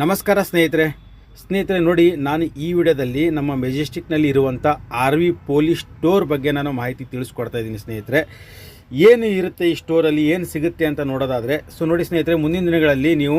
ನಮಸ್ಕಾರ ಸ್ನೇಹಿತರೆ. ಸ್ನೇಹಿತರೆ, ನೋಡಿ, ನಾನು ಈ ವಿಡಿಯೋದಲ್ಲಿ ನಮ್ಮ ಮೆಜೆಸ್ಟಿಕ್ನಲ್ಲಿ ಇರುವಂಥ ಆರ್ ವಿ ಪೊಲೀಸ್ ಸ್ಟೋರ್ ಬಗ್ಗೆ ನಾನು ಮಾಹಿತಿ ತಿಳಿಸ್ಕೊಡ್ತಾ ಇದ್ದೀನಿ ಸ್ನೇಹಿತರೆ. ಏನು ಇರುತ್ತೆ ಈ ಸ್ಟೋರಲ್ಲಿ, ಏನು ಸಿಗುತ್ತೆ ಅಂತ ನೋಡೋದಾದರೆ, ಸೊ ನೋಡಿ ಸ್ನೇಹಿತರೆ, ಮುಂದಿನ ದಿನಗಳಲ್ಲಿ ನೀವು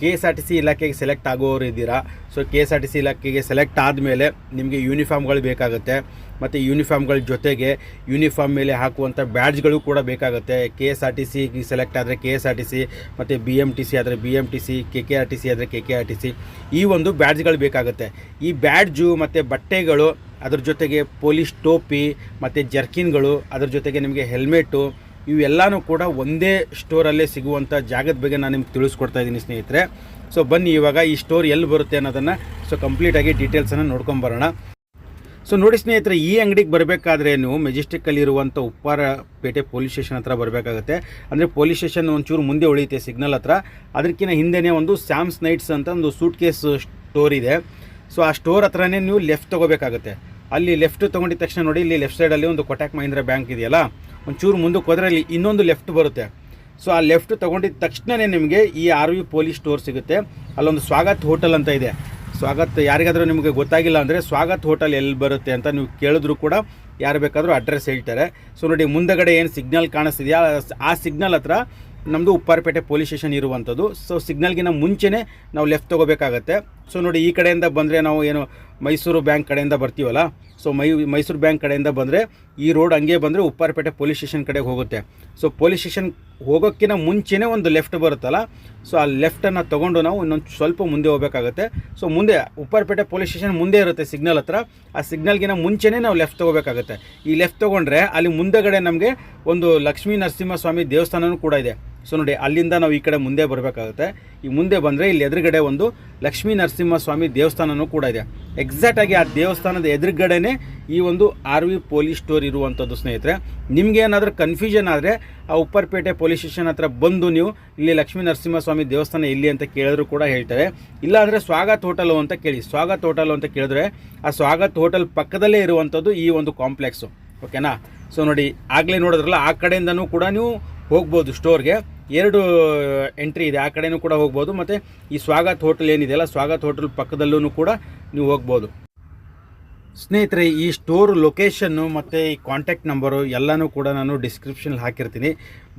K S R T C ಇಲಾಖೆಗೆ ಸೆಲೆಕ್ಟ್ ಆಗೋರು ಇದ್ದೀರಾ so K S R T C ಇಲಾಖೆಗೆ ಸೆಲೆಕ್ಟ್ ಆದಮೇಲೆ ನಿಮಗೆ ಯೂನಿಫಾರ್ಮ್ಗಳು ಬೇಕಾಗುತ್ತೆ. ಮತ್ತು ಯೂನಿಫಾರ್ಮ್ಗಳ ಜೊತೆಗೆ ಯೂನಿಫಾರ್ಮ್ ಮೇಲೆ ಹಾಕುವಂಥ ಬ್ಯಾಡ್ಜ್ಗಳು ಕೂಡ ಬೇಕಾಗುತ್ತೆ. K S R T C select ಆದರೆ K S R T C ಮತ್ತು ಬಿ ಎಂ ಟಿ ಸಿ ಆದರೆ B M T C K K R T C ಆದರೆ K K R T C ಈ ಒಂದು ಬ್ಯಾಡ್ಜ್ಗಳು ಬೇಕಾಗುತ್ತೆ. ಈ ಬ್ಯಾಡ್ಜು ಮತ್ತು ಬಟ್ಟೆಗಳು ಅದ್ರ ಜೊತೆಗೆ ಪೊಲೀಸ್ ಟೋಪಿ ಮತ್ತು ಜರ್ಕಿನ್ಗಳು ಅದ್ರ ಜೊತೆಗೆ ನಿಮಗೆ ಹೆಲ್ಮೆಟ್ಟು ಇವೆಲ್ಲನೂ ಕೂಡ ಒಂದೇ ಸ್ಟೋರಲ್ಲೇ ಸಿಗುವಂಥ ಜಾಗದ ಬಗ್ಗೆ ನಾನು ನಿಮ್ಗೆ ತಿಳಿಸ್ಕೊಡ್ತಾ ಇದ್ದೀನಿ ಸ್ನೇಹಿತರೆ. ಸೊ ಬನ್ನಿ ಇವಾಗ ಈ ಸ್ಟೋರ್ ಎಲ್ಲಿ ಬರುತ್ತೆ ಅನ್ನೋದನ್ನು ಸೊ ಕಂಪ್ಲೀಟಾಗಿ ಡೀಟೇಲ್ಸನ್ನು ನೋಡ್ಕೊಂಬರೋಣ ಸೊ ನೋಡಿ ಸ್ನೇಹಿತರೆ, ಈ ಅಂಗಡಿಗೆ ಬರಬೇಕಾದ್ರೆ ನೀವು ಮೆಜೆಸ್ಟಿಕ್ಕಲ್ಲಿರುವಂಥ ಉಪ್ಪಾರಪೇಟೆ ಪೊಲೀಸ್ ಸ್ಟೇಷನ್ ಹತ್ರ ಬರಬೇಕಾಗುತ್ತೆ. ಅಂದರೆ ಪೊಲೀಸ್ ಸ್ಟೇಷನ್ ಒಂಚೂರು ಮುಂದೆ ಉಳಿಯುತ್ತೆ ಸಿಗ್ನಲ್ ಹತ್ರ. ಅದಕ್ಕಿಂತ ಹಿಂದೆನೇ ಒಂದು ಸ್ಯಾಮ್ಸ್ ನೈಟ್ಸ್ ಅಂತ ಒಂದು ಸೂಟ್ ಕೇಸ್ ಸ್ಟೋರ್ ಇದೆ. ಸೊ ಆ ಸ್ಟೋರ್ ಹತ್ರನೇ ನೀವು ಲೆಫ್ಟ್ ತೊಗೋಬೇಕಾಗುತ್ತೆ. ಅಲ್ಲಿ ಲೆಫ್ಟ್ ತೊಗೊಂಡಿದ ತಕ್ಷಣ ನೋಡಿ, ಇಲ್ಲಿ ಲೆಫ್ಟ್ ಸೈಡಲ್ಲಿ ಒಂದು ಕೊಟ್ಯಾಕ್ ಮಹೀಂದ್ರ ಬ್ಯಾಂಕ್ ಇದೆಯಲ್ಲ? ಒಂಚೂರು ಮುಂದಕ್ಕೆ ಹೋದ್ರೆ ಅಲ್ಲಿ ಇನ್ನೊಂದು ಲೆಫ್ಟ್ ಬರುತ್ತೆ. ಸೊ ಆ ಲೆಫ್ಟ್ ತೊಗೊಂಡಿದ ತಕ್ಷಣವೇ ನಿಮಗೆ ಈ ಆರ್ ವಿ ಪೊಲೀಸ್ ಸ್ಟೋರ್ ಸಿಗುತ್ತೆ. ಅಲ್ಲೊಂದು ಸ್ವಾಗತ್ ಹೋಟೆಲ್ ಅಂತ ಇದೆ. ಸ್ವಾಗತ್ ಯಾರಿಗಾದರೂ ನಿಮಗೆ ಗೊತ್ತಾಗಿಲ್ಲ ಅಂದರೆ ಸ್ವಾಗತ್ ಹೋಟೆಲ್ ಎಲ್ಲಿ ಬರುತ್ತೆ ಅಂತ ನೀವು ಕೇಳಿದ್ರು ಕೂಡ ಯಾರು ಬೇಕಾದರೂ ಅಡ್ರೆಸ್ ಹೇಳ್ತಾರೆ. ಸೊ ನೋಡಿ, ಮುಂದಗಡೆ ಏನು ಸಿಗ್ನಲ್ ಕಾಣಿಸ್ತಿದೆಯಾ? ಆ ಸಿಗ್ನಲ್ ಹತ್ರ ನಮ್ಮದು ಉಪ್ಪಾರಪೇಟೆ ಪೊಲೀಸ್ ಸ್ಟೇಷನ್ ಇರುವಂಥದ್ದು. ಸೊ ಸಿಗ್ನಲ್ಗಿನ ಮುಂಚೆನೇ ನಾವು ಲೆಫ್ಟ್ ತೊಗೋಬೇಕಾಗತ್ತೆ. ಸೊ ನೋಡಿ, ಈ ಕಡೆಯಿಂದ ಬಂದರೆ ನಾವು ಏನು ಮೈಸೂರು ಬ್ಯಾಂಕ್ ಕಡೆಯಿಂದ ಬರ್ತೀವಲ್ಲ? ಸೊ ಮೈ, ಮೈಸೂರು ಬ್ಯಾಂಕ್ ಕಡೆಯಿಂದ ಬಂದರೆ, ಈ ರೋಡ್ ಹಂಗೆ ಬಂದರೆ ಉಪ್ಪಾರಪೇಟೆ ಪೊಲೀಸ್ ಸ್ಟೇಷನ್ ಕಡೆಗೆ ಹೋಗುತ್ತೆ. ಸೊ ಪೊಲೀಸ್ ಸ್ಟೇಷನ್ ಹೋಗೋಕ್ಕಿಂತ ಮುಂಚೆನೇ ಒಂದು ಲೆಫ್ಟ್ ಬರುತ್ತಲ್ಲ? ಸೊ ಆ ಲೆಫ್ಟನ್ನು ತೊಗೊಂಡು ನಾವು ಇನ್ನೊಂದು ಸ್ವಲ್ಪ ಮುಂದೆ ಹೋಗಬೇಕಾಗುತ್ತೆ. ಸೊ ಮುಂದೆ, ಉಪ್ಪಾರಪೇಟೆ ಪೊಲೀಸ್ ಸ್ಟೇಷನ್ ಮುಂದೆ ಇರುತ್ತೆ ಸಿಗ್ನಲ್ ಹತ್ರ. ಆ ಸಿಗ್ನಲ್ಗಿಂತ ಮುಂಚೆನೇ ನಾವು ಲೆಫ್ಟ್ ತೊಗೋಬೇಕಾಗುತ್ತೆ ಈ ಲೆಫ್ಟ್ ತೊಗೊಂಡ್ರೆ, ಅಲ್ಲಿ ಮುಂದೆಗಡೆ ನಮಗೆ ಒಂದು ಲಕ್ಷ್ಮೀ ನರಸಿಂಹಸ್ವಾಮಿ ದೇವಸ್ಥಾನವೂ ಕೂಡ ಇದೆ. ಸೊ ನೋಡಿ, ಅಲ್ಲಿಂದ ನಾವು ಈ ಕಡೆ ಮುಂದೆ ಬರಬೇಕಾಗುತ್ತೆ. ಈ ಮುಂದೆ ಬಂದರೆ ಇಲ್ಲಿ ಎದುರುಗಡೆ ಒಂದು ಲಕ್ಷ್ಮೀ ನರಸಿಂಹಸ್ವಾಮಿ ದೇವಸ್ಥಾನವೂ ಕೂಡ ಇದೆ. ಎಕ್ಸಾಕ್ಟಾಗಿ ಆ ದೇವಸ್ಥಾನದ ಎದುರುಗಡೆನೇ ಈ ಒಂದು ಆರ್ ವಿ ಪೊಲೀಸ್ ಸ್ಟೋರ್ ಇರುವಂಥದ್ದು ಸ್ನೇಹಿತರೆ. ನಿಮಗೆ ಏನಾದರೂ ಕನ್ಫ್ಯೂಷನ್ ಆದರೆ ಆ ಉಪ್ಪರ್ಪೇಟೆ ಪೊಲೀಸ್ ಸ್ಟೇಷನ್ ಹತ್ರ ಬಂದು ನೀವು ಇಲ್ಲಿ ಲಕ್ಷ್ಮೀ ನರಸಿಂಹಸ್ವಾಮಿ ದೇವಸ್ಥಾನ ಇಲ್ಲಿ ಅಂತ ಕೇಳಿದ್ರು ಕೂಡ ಹೇಳ್ತಾರೆ. ಇಲ್ಲಾಂದರೆ ಸ್ವಾಗತ್ ಹೋಟೆಲು ಅಂತ ಕೇಳಿ. ಸ್ವಾಗತ್ ಹೋಟೆಲು ಅಂತ ಕೇಳಿದ್ರೆ ಆ ಸ್ವಾಗತ್ ಹೋಟೆಲ್ ಪಕ್ಕದಲ್ಲೇ ಇರುವಂಥದ್ದು ಈ ಒಂದು ಕಾಂಪ್ಲೆಕ್ಸು ಓಕೆನಾ ಸೊ ನೋಡಿ, ಆಗಲೇ ನೋಡಿದ್ರಲ್ಲ, ಆ ಕಡೆಯಿಂದನೂ ಕೂಡ ನೀವು ಹೋಗ್ಬೋದು ಸ್ಟೋರ್ಗೆ. ಎರಡು ಎಂಟ್ರಿ ಇದೆ. ಆ ಕಡೆಯೂ ಕೂಡ ಹೋಗ್ಬೋದು. ಮತ್ತು ಈ ಸ್ವಾಗತ್ ಹೋಟೆಲ್ ಏನಿದೆಯಲ್ಲ ಸ್ವಾಗತ್ ಹೋಟೆಲ್ ಪಕ್ಕದಲ್ಲೂ ಕೂಡ ನೀವು ಹೋಗ್ಬೋದು. ಸ್ನೇಹಿತರೆ, ಈ ಸ್ಟೋರ್ ಲೊಕೇಶನ್ನು ಮತ್ತು ಈ ಕಾಂಟ್ಯಾಕ್ಟ್ ನಂಬರು ಎಲ್ಲನೂ ಕೂಡ ನಾನು ಡಿಸ್ಕ್ರಿಪ್ಷನಲ್ಲಿ ಹಾಕಿರ್ತೀನಿ.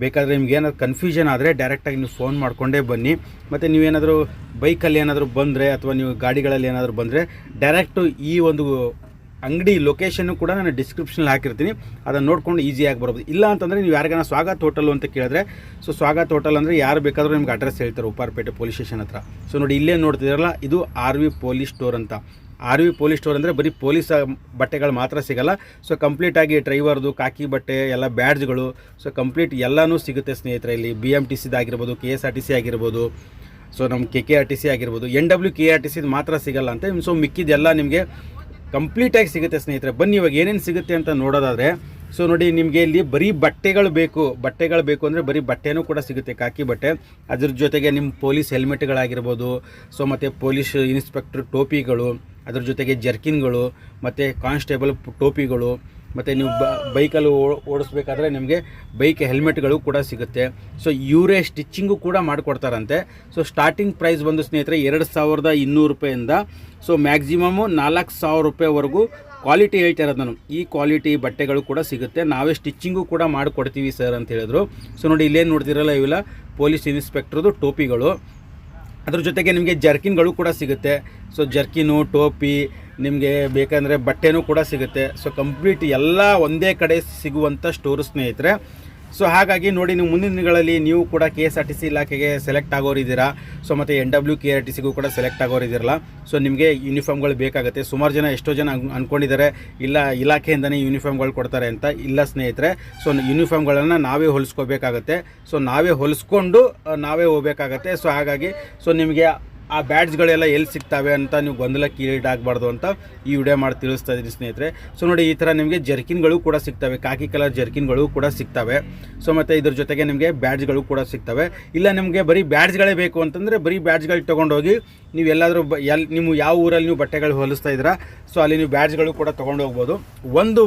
ಬೇಕಾದರೆ ನಿಮ್ಗೆ ಏನಾದ್ರು ಕನ್ಫ್ಯೂಷನ್ ಆದರೆ ಡೈರೆಕ್ಟಾಗಿ ನೀವು ಫೋನ್ ಮಾಡಿಕೊಂಡೇ ಬನ್ನಿ. ಮತ್ತು ನೀವೇನಾದರೂ ಬೈಕಲ್ಲಿ ಏನಾದರೂ ಬಂದರೆ ಅಥವಾ ನೀವು ಗಾಡಿಗಳಲ್ಲಿ ಏನಾದರೂ ಬಂದರೆ ಡೈರೆಕ್ಟು ಈ ಒಂದು ಅಂಗಡಿ ಲೊಕೇಶನ್ನು ಕೂಡ ನಾನು ಡಿಸ್ಕ್ರಿಪ್ಷನಲ್ಲಿ ಹಾಕಿರ್ತೀನಿ. ಅದನ್ನು ನೋಡ್ಕೊಂಡು ಈಸಿಯಾಗಿ ಬರ್ಬೋದು. ಇಲ್ಲ ಅಂತಂದರೆ ನೀವು ಯಾರಿಗಾನ ಸ್ವಾಗತ್ ಹೋಟೆಲ್ ಅಂತ ಕೇಳಿದ್ರೆ ಸೊ ಸ್ವಾಗತ್ ಹೋಟೆಲ್ ಅಂದರೆ ಯಾರು ಬೇಕಾದರೂ ನಿಮ್ಗೆ ಅಡ್ರೆಸ್ ಹೇಳ್ತಾರೆ ಉಪ್ಪಾರಪೇಟೆ ಪೊಲೀಸ್ ಸ್ಟೇಷನ್ ಹತ್ರ. ಸೊ ನೋಡಿ, ಇಲ್ಲೇ ನೋಡ್ತಿದ್ದೀರಲ್ಲ, ಇದು ಆರ್ ವಿ ಪೊಲೀಸ್ ಸ್ಟೋರ್ ಅಂತ. ಆರ್ ವಿ ಪೊಲೀಸ್ ಸ್ಟೋರ್ ಅಂದರೆ ಬರೀ ಪೊಲೀಸ್ ಬಟ್ಟೆಗಳು ಮಾತ್ರ ಸಿಗಲ್ಲ. ಸೊ ಕಂಪ್ಲೀಟಾಗಿ ಡ್ರೈವರ್ದು ಕಾಕಿ ಬಟ್ಟೆ, ಎಲ್ಲ ಬ್ಯಾಡ್ಜ್ಗಳು ಸೊ ಕಂಪ್ಲೀಟ್ ಎಲ್ಲನೂ ಸಿಗುತ್ತೆ ಸ್ನೇಹಿತರೆ ಇಲ್ಲಿ. B M T ಸಿದಾಗಿರ್ಬೋದು K S R T C ಆಗಿರ್ಬೋದು. ಸೊ ನಮ್ಮ K K R T C ಆಗಿರ್ಬೋದು. N W K R T ಸಿದು ಮಾತ್ರ ಸಿಗಲ್ಲ ಅಂತ. ಸೊ ಮಿಕ್ಕಿದೆಲ್ಲ ನಿಮಗೆ ಕಂಪ್ಲೀಟಾಗಿ ಸಿಗುತ್ತೆ ಸ್ನೇಹಿತರೆ. ಬನ್ನಿ, ಇವಾಗ ಏನೇನು ಸಿಗುತ್ತೆ ಅಂತ ನೋಡೋದಾದರೆ, ಸೊ ನೋಡಿ, ನಿಮಗೆ ಇಲ್ಲಿ ಬರೀ ಬಟ್ಟೆಗಳು ಬೇಕು. ಬಟ್ಟೆಗಳು ಬೇಕು ಅಂದರೆ ಬರೀ ಬಟ್ಟೆನೂ ಕೂಡ ಸಿಗುತ್ತೆ ಕಾಕಿ ಬಟ್ಟೆ. ಅದ್ರ ಜೊತೆಗೆ ನಿಮ್ಮ ಪೊಲೀಸ್ ಹೆಲ್ಮೆಟ್ಗಳಾಗಿರ್ಬೋದು, ಸೊ ಮತ್ತು ಪೊಲೀಸ್ ಇನ್ಸ್ಪೆಕ್ಟರ್ ಟೋಪಿಗಳು, ಅದ್ರ ಜೊತೆಗೆ ಜರ್ಕಿನ್ಗಳು, ಮತ್ತು ಕಾನ್ಸ್ಟೇಬಲ್ ಟೋಪಿಗಳು ಮತ್ತು ನೀವು ಬ, ಬೈಕಲ್ಲಿ ಓಡಿಸ್ಬೇಕಾದ್ರೆ ನಿಮಗೆ ಬೈಕ್ ಹೆಲ್ಮೆಟ್ಗಳು ಕೂಡ ಸಿಗುತ್ತೆ. ಸೊ ಇವರೇ ಸ್ಟಿಚ್ಚಿಂಗು ಕೂಡ ಮಾಡಿಕೊಡ್ತಾರಂತೆ. ಸೊ ಸ್ಟಾರ್ಟಿಂಗ್ ಪ್ರೈಸ್ ಬಂದು ಸ್ನೇಹಿತರೆ ಎರಡು ಸಾವಿರದ ಇನ್ನೂರು ರೂಪಾಯಿಂದ ಸೊ ಮ್ಯಾಕ್ಸಿಮಮ್ಮು ನಾಲ್ಕು ಸಾವಿರ ರೂಪಾಯಿವರೆಗೂ ಕ್ವಾಲಿಟಿ ಹೇಳ್ತಾ ನಾನು. ಈ ಕ್ವಾಲಿಟಿ ಬಟ್ಟೆಗಳು ಕೂಡ ಸಿಗುತ್ತೆ. ನಾವೇ ಸ್ಟಿಚ್ಚಿಂಗು ಕೂಡ ಮಾಡಿಕೊಡ್ತೀವಿ ಸರ್ ಅಂತ ಹೇಳಿದ್ರು. ಸೊ ನೋಡಿ ಇಲ್ಲೇನು ನೋಡ್ತಿರಲ್ಲ ಇವೆಲ್ಲ ಪೊಲೀಸ್ ಇನ್ಸ್ಪೆಕ್ಟ್ರದು ಟೋಪಿಗಳು. ಅದ್ರ ಜೊತೆಗೆ ನಿಮಗೆ ಜರ್ಕಿನ್ಗಳು ಕೂಡ ಸಿಗುತ್ತೆ. ಸೊ ಜರ್ಕಿನು, ಟೋಪಿ ನಿಮಗೆ ಬೇಕಂದರೆ ಬಟ್ಟೆನೂ ಕೂಡ ಸಿಗುತ್ತೆ. ಸೊ ಕಂಪ್ಲೀಟ್ ಎಲ್ಲ ಒಂದೇ ಕಡೆ ಸಿಗುವಂಥ ಸ್ಟೋರ್ ಸ್ನೇಹಿತರೆ. ಸೊ ಹಾಗಾಗಿ ನೋಡಿ ನೀವು ಮುಂದಿನ ದಿನಗಳಲ್ಲಿ ನೀವು ಕೂಡ K S R T C ಇಲಾಖೆಗೆ ಸೆಲೆಕ್ಟ್ ಆಗೋರಿದ್ದೀರಾ ಸೊ ಮತ್ತು N W K R T ಸಿಗೂ ಕೂಡ ಸೆಲೆಕ್ಟ್ ಆಗೋರಿದ್ದೀರಲ್ಲ ಸೊ ನಿಮಗೆ ಯೂನಿಫಾರ್ಮ್ಗಳು ಬೇಕಾಗುತ್ತೆ. ಸುಮಾರು ಜನ ಎಷ್ಟೋ ಜನ ಅಂದ್ಕೊಂಡಿದ್ದಾರೆ ಇಲ್ಲ, ಇಲಾಖೆಯಿಂದನೇ ಯೂನಿಫಾರ್ಮ್ಗಳು ಕೊಡ್ತಾರೆ ಅಂತ ಇಲ್ಲ ಸ್ನೇಹಿತರೆ. ಸೊ ಯೂನಿಫಾರ್ಮ್ಗಳನ್ನು ನಾವೇ ಹೊಲಿಸ್ಕೋಬೇಕಾಗತ್ತೆ. ಸೊ ನಾವೇ ಹೊಲಿಸ್ಕೊಂಡು, ನಾವೇ ಹೋಗಬೇಕಾಗತ್ತೆ. ಸೊ ಹಾಗಾಗಿ ಸೊ ನಿಮಗೆ ಆ ಬ್ಯಾಡ್ಜ್ಗಳೆಲ್ಲ ಎಲ್ಲಿ ಸಿಗ್ತವೆ ಅಂತ ನೀವು ಗೊಂದಲಕ್ಕೆ ಈಡಾಗಬಾರ್ದು ಅಂತ ಈ ವಿಡಿಯೋ ಮಾಡಿ ತಿಳಿಸ್ತಾ ಇದ್ದೀನಿ ಸ್ನೇಹಿತರೆ. ಸೊ ನೋಡಿ, ಈ ಥರ ನಿಮಗೆ ಜರ್ಕಿನ್ಗಳು ಕೂಡ ಸಿಗ್ತವೆ ಕಾಕಿ ಕಲರ್ ಜರ್ಕಿನ್ಗಳು ಕೂಡ ಸಿಗ್ತವೆ. ಸೊ ಮತ್ತು ಇದ್ರ ಜೊತೆಗೆ ನಿಮಗೆ ಬ್ಯಾಡ್ಜ್ಗಳು ಕೂಡ ಸಿಗ್ತವೆ. ಇಲ್ಲ ನಿಮಗೆ ಬರೀ ಬ್ಯಾಡ್ಜ್ಗಳೇ ಬೇಕು ಅಂತಂದರೆ ಬರೀ ಬ್ಯಾಡ್ಜ್ಗಳು ತೊಗೊಂಡೋಗಿ ನೀವು ಎಲ್ಲಾದರೂ ಬ ಎಲ್ಲಿ ನಿಮ್ಮ ಯಾವ ಊರಲ್ಲಿ ನೀವು ಬಟ್ಟೆಗಳು ಹೊಲಿಸ್ತಾ ಇದ್ದೀರಾ ಸೊ ಅಲ್ಲಿ ನೀವು ಬ್ಯಾಡ್ಜ್ಗಳು ಕೂಡ ತೊಗೊಂಡು ಹೋಗ್ಬೋದು ಒಂದು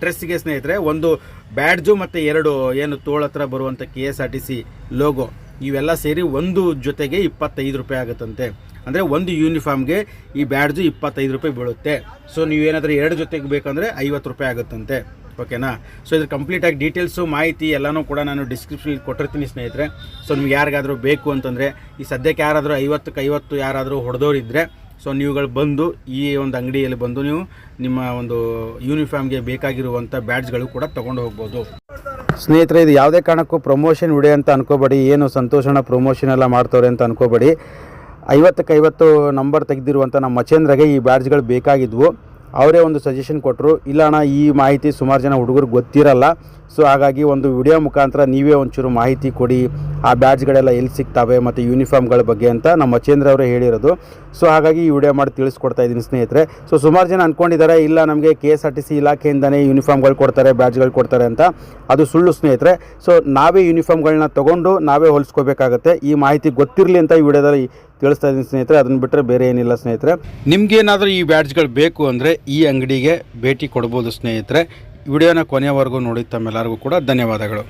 ಡ್ರೆಸ್ಸಿಗೆ ಸ್ನೇಹಿತರೆ, ಒಂದು ಬ್ಯಾಡ್ಜು ಮತ್ತು ಎರಡು, ಏನು ತೋಳ ಹತ್ರ ಬರುವಂಥ K S R T C logo ಇವೆಲ್ಲ ಸೇರಿ ಒಂದು ಜೊತೆಗೆ ಇಪ್ಪತ್ತೈದು ರೂಪಾಯಿ ಆಗುತ್ತಂತೆ. ಅಂದರೆ ಒಂದು ಯೂನಿಫಾರ್ಮ್ಗೆ ಈ ಬ್ಯಾಡ್ಜು ಇಪ್ಪತ್ತೈದು ರೂಪಾಯಿ ಬೀಳುತ್ತೆ. ಸೊ ನೀವೇನಾದರೂ ಎರಡು ಜೊತೆಗೆ ಬೇಕಂದರೆ ಐವತ್ತು ರೂಪಾಯಿ ಆಗುತ್ತಂತೆ. ಓಕೆನಾ ಸೊ ಇದ್ರ ಕಂಪ್ಲೀಟಾಗಿ ಡೀಟೇಲ್ಸು ಮಾಹಿತಿ ಎಲ್ಲನೂ ಕೂಡ ನಾನು ಡಿಸ್ಕ್ರಿಪ್ಷನಲ್ಲಿ ಕೊಟ್ಟಿರ್ತೀನಿ ಸ್ನೇಹಿತರೆ. ಸೊ ನಿಮ್ಗೆ ಯಾರಿಗಾದರೂ ಬೇಕು ಅಂತಂದರೆ, ಈ ಸದ್ಯಕ್ಕೆ ಯಾರಾದರೂ ಐವತ್ತಕ್ಕೆ ಐವತ್ತು ಯಾರಾದರೂ ಹೊಡೆದೋರಿದ್ದರೆ ಸೊ ನೀವುಗಳು ಬಂದು ಈ ಒಂದು ಅಂಗಡಿಯಲ್ಲಿ ಬಂದು ನೀವು ನಿಮ್ಮ ಒಂದು ಯೂನಿಫಾರ್ಮ್ಗೆ ಬೇಕಾಗಿರುವಂಥ ಬ್ಯಾಡ್ಜ್ಗಳು ಕೂಡ ತೊಗೊಂಡು ಹೋಗ್ಬೋದು. ಸ್ನೇಹಿತರೆ, ಇದು ಯಾವುದೇ ಕಾರಣಕ್ಕೂ ಪ್ರಮೋಷನ್ ವಿಡಿಯೋ ಅಂತ ಅನ್ಕೋಬೇಡಿ. ಏನು ಸಂತೋಷಣ ಪ್ರಮೋಷನ್ ಎಲ್ಲ ಮಾಡ್ತವ್ರೆ ಅಂತ ಅನ್ಕೋಬೇಡಿ. ಐವತ್ತಕ್ಕೆ ಐವತ್ತು ನಂಬರ್ ತೆಗೆದಿರುವಂಥ ನಮ್ಮ ಮಚೇಂದ್ರಗೆ ಈ ಬ್ಯಾಡ್ಜ್ಗಳು ಬೇಕಾಗಿದ್ವು. ಅವರೇ ಒಂದು ಸಜೆಷನ್ ಕೊಟ್ಟರು ಇಲ್ಲ ಅಣ್ಣ ಈ ಮಾಹಿತಿ ಸುಮಾರು ಜನ ಹುಡುಗರಿಗೆ ಗೊತ್ತಿರಲ್ಲ, ಸೊ ಹಾಗಾಗಿ ಒಂದು ವಿಡಿಯೋ ಮುಖಾಂತರ ನೀವೇ ಒಂಚೂರು ಮಾಹಿತಿ ಕೊಡಿ, ಆ ಬ್ಯಾಡ್ಜ್ಗಳೆಲ್ಲ ಎಲ್ಲಿ ಸಿಗ್ತವೆ ಮತ್ತು ಯೂನಿಫಾರ್ಮ್ಗಳ ಬಗ್ಗೆ ಅಂತ ನಮ್ಮ ಮಚೇಂದ್ರ ಅವರೇ ಹೇಳಿರೋದು. ಸೊ ಹಾಗಾಗಿ ಈ ವಿಡಿಯೋ ಮಾಡಿ ತಿಳಿಸ್ಕೊಡ್ತಾ ಇದ್ದೀನಿ ಸ್ನೇಹಿತರೆ. ಸೊ ಸುಮಾರು ಜನ ಅಂದ್ಕೊಂಡಿದ್ದಾರೆ ಇಲ್ಲ, ನಮಗೆ K S R T C ಇಲಾಖೆಯಿಂದನೇ ಯೂನಿಫಾರ್ಮ್ಗಳು ಕೊಡ್ತಾರೆ ಬ್ಯಾಡ್ಜ್ಗಳು ಕೊಡ್ತಾರೆ ಅಂತ. ಅದು ಸುಳ್ಳು ಸ್ನೇಹಿತರೆ. ಸೊ ನಾವೇ ಯೂನಿಫಾರ್ಮ್ಗಳನ್ನ ತೊಗೊಂಡು ನಾವೇ ಹೊಲಿಸ್ಕೋಬೇಕಾಗತ್ತೆ. ಈ ಮಾಹಿತಿ ಗೊತ್ತಿರಲಿ ಅಂತ ಈ ವಿಡಿಯೋದಲ್ಲಿ ತಿಳಿಸ್ತಾ ಇದ್ದೀನಿ ಸ್ನೇಹಿತರೆ, ಅದನ್ನ ಬಿಟ್ಟರೆ ಬೇರೆ ಏನಿಲ್ಲ ಸ್ನೇಹಿತರೆ. ನಿಮ್ಗೇನಾದರೂ ಈ ಬ್ಯಾಡ್ಜ್ಗಳು ಬೇಕು ಅಂದರೆ ಈ ಅಂಗಡಿಗೆ ಭೇಟಿ ಕೊಡ್ಬೋದು ಸ್ನೇಹಿತರೆ. ವಿಡಿಯೋನ ಕೊನೆಯವರೆಗೂ ನೋಡಿ, ತಮ್ಮೆಲ್ಲರಿಗೂ ಕೂಡ ಧನ್ಯವಾದಗಳು.